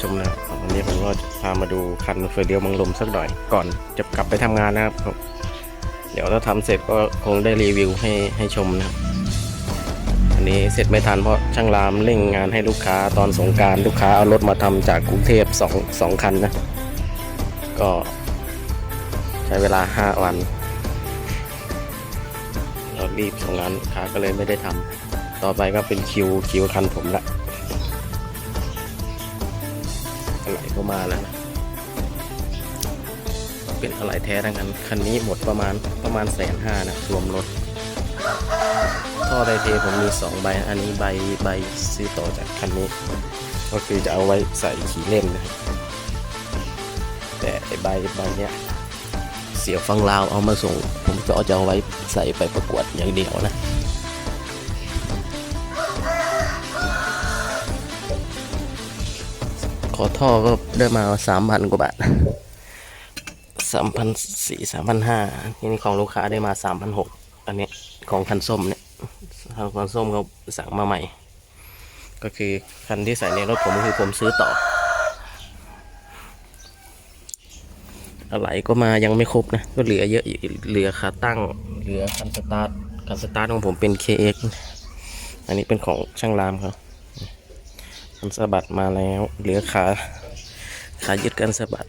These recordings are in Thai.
จะพามาดูคันเฟอร์เดียวมังลมสักหน่อยก่อนจะกลับไปทำงานนะครับผมเดี๋ยวถ้าทำเสร็จก็คงได้รีวิวให้ให้ชมนะครับอันนี้เสร็จไม่ทันเพราะช่างรามเร่งงานให้ลูกค้าตอนสงการลูกค้าเอารถมาทำจากกรุงเทพสองสองคันนะก็ใช้เวลา 5 วันเรารีบส่งงานลูกค้าก็เลยไม่ได้ทำต่อไปก็เป็นคิวคิวคันผมละ อะไรก็มาแล้วนะเป็นอะไรแท้ทั้งนั้นคันนี้หมดประมาณประมาณแสนห้านะรวมรถท่อไดเทผมมี 2 ใบ อันนี้ใบใบซื้อต่อจากคันนี้ ก็คือจะเอาไว้ใส่ขี่เล่นนะแต่ใบใบเนี้ยเสียฟังลาวเอามาส่ง ผมก็จะเอาไว้ใส่ไปประกวดอย่างเดียวนะ อท่อก็ได้มาสามพันกว่าบาทสามพันสี่สามพันห้าทีนี้ของลูกค้าได้มาสามพันหกอันนี้ของคันส้มเนี่ยทางคันส้มเขาสั่งมาใหม่ ก็คือคันที่ใส่ในรถผมคือผมซื้อต่ออะไรก็มายังไม่ครบนะ ก็เหลือเยอะเหลือขาตั้ง เหลือคันสตาร์ทคันสตาร์ทของผมเป็น KX อันนี้เป็นของช่างรามครับ คันสะบัดมาแล้ว เหลือขาขายึดกันสะบัด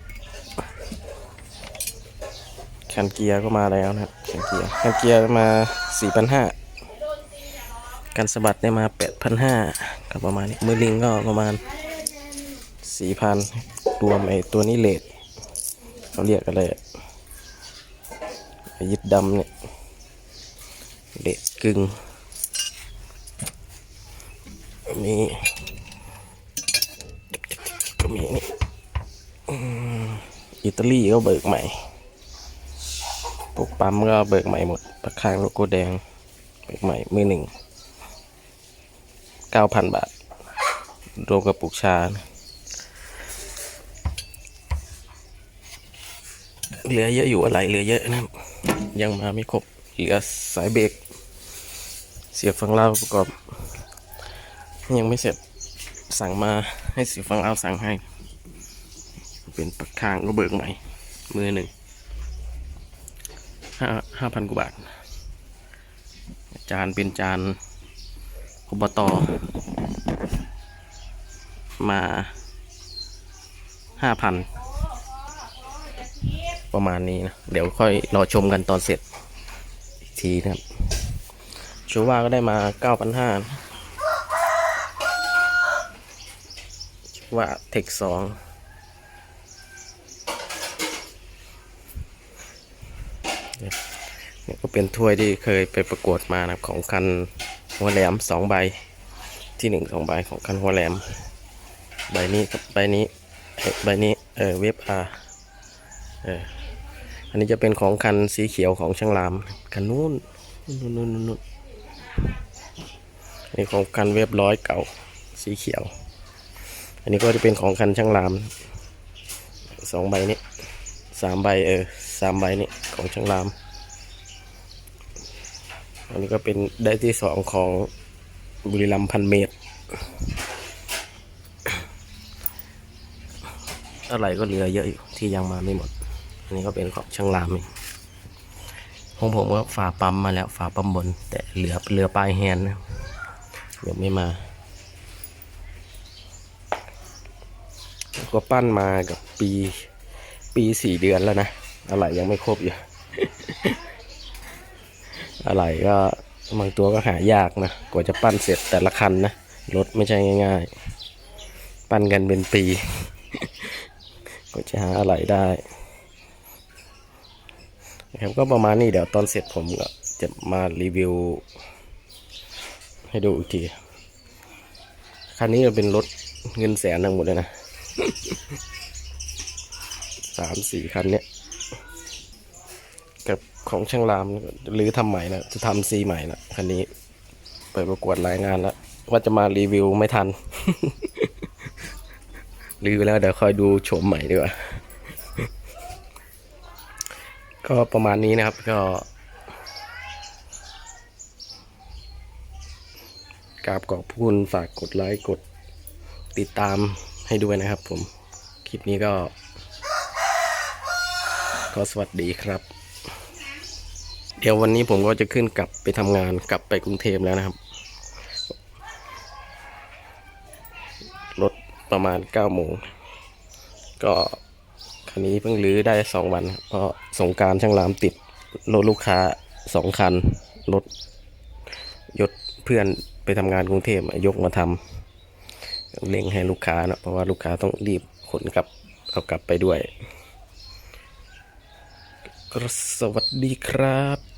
คันเกียร์ก็มาแล้วนะครับคันเกียร์คันเกียร์มาสี่พันห้าการสะบัดได้มาแปดพันห้าก็ประมาณนี้มือลิงก็ประมาณสี่พันรวมไอ้ตัวนี้เลทเขาเรียกอะไรยึดดำเนี่ยเลทกึ่งมีก็มีนี่อืม อิตาลีก็เบิกใหม่พวกปั๊มก็เบิกใหม่หมดปากคางโลโก้แดง เบิกใหม่มือหนึ่งเก้าพันบาท รวมกับปลูกชาเหลือเยอะอยู่อะไรเหลือเยอะนะยังมาไม่ครบเหลือสายเบรกเสียบฟังเล่าประกอบ ยังไม่เสร็จสั่งมาให้เสียบฟังเล่าสั่งให้ เป็นปากคางก็เบิกใหม่ มือหนึ่งห้าห้าพันกว่าบาท จานเป็นจานอบตมาห้าพันประมาณนี้นะ เดี๋ยวค่อยรอชมกันตอนเสร็จอีกทีนะครับชูว่าก็ได้มาเก้าพันห้าว่าเทคสอง นี่ก็เป็นถ้วยที่เคยไปประกวดมานะของคันหัวแหลมสองใบที่หนึ่งสองใบของคันหัวแหลม ใบนี้กับใบนี้ใบนี้เออเว็บอาเอออันนี้จะเป็นของคันสีเขียวของช่างรามคันนู้นนู้นนู้นนู้นอันนี้ของคันเว็บร้อยเก่าสีเขียว อันนี้ก็จะเป็นของคันช่างรามสองใบนี้ สามใบเออสามใบนี้ของช่างราม อันนี้ก็เป็นได้ที่สองของบุรีรัมพันเมตร อะไรก็เหลือเยอะอยู่ที่ยังมาไม่หมด อันนี้ก็เป็นของช่างรามเองของผมก็ฝาปั๊มมาแล้วฝาปั๊มบน แต่เหลือเหลือปลายแฮนด์นะยังไม่มาก็ปั้นมากับปี ปีสี่เดือนแล้วนะอะไรยังไม่ครบอยู่ อะไรก็บางตัวก็หายากนะ กว่าจะปั้นเสร็จแต่ละคันนะ รถไม่ใช่ง่าย ๆ ปั้นกันเป็นปีกว่าจะหาอะไรได้นะครับก็ประมาณนี้เดี๋ยวตอนเสร็จผมก็จะมารีวิว ให้ดูอีกที คันนี้จะเป็นรถเงินแสนทั้งหมดเลยนะามสี่คันเนี้ยกับของช่างรามหรือทำใหม่แล้วจะทำซีใหม่แล้วคันนี้ไปประกวดรายงานแล้วว่าจะมารีวิวไม่ทัน รีวิวแล้วเดี๋ยวคอยดูโฉมใหม่ดีกว่า ก็ประมาณนี้นะครับก็กราบขอบคุณฝากกดไลค์กดติดตามให้ด้วยนะครับผม คลิปนี้ก็ ก็สวัสดีครับ เดี๋ยววันนี้ผมก็จะขึ้นกลับไปทำงานกลับไปกรุงเทพแล้วนะครับ รถประมาณ9โมงก็คันนี้เพิ่งรื้อได้สองวัน เพราะสงการช่างรามติดรถลูกค้าสองคัน รถยศเพื่อนไปทำงานกรุงเทพยกมาทำเล่งให้ลูกค้านะเพราะว่าลูกค้าต้องรีบขนกลับเอากลับไปด้วย สวัสดีครับ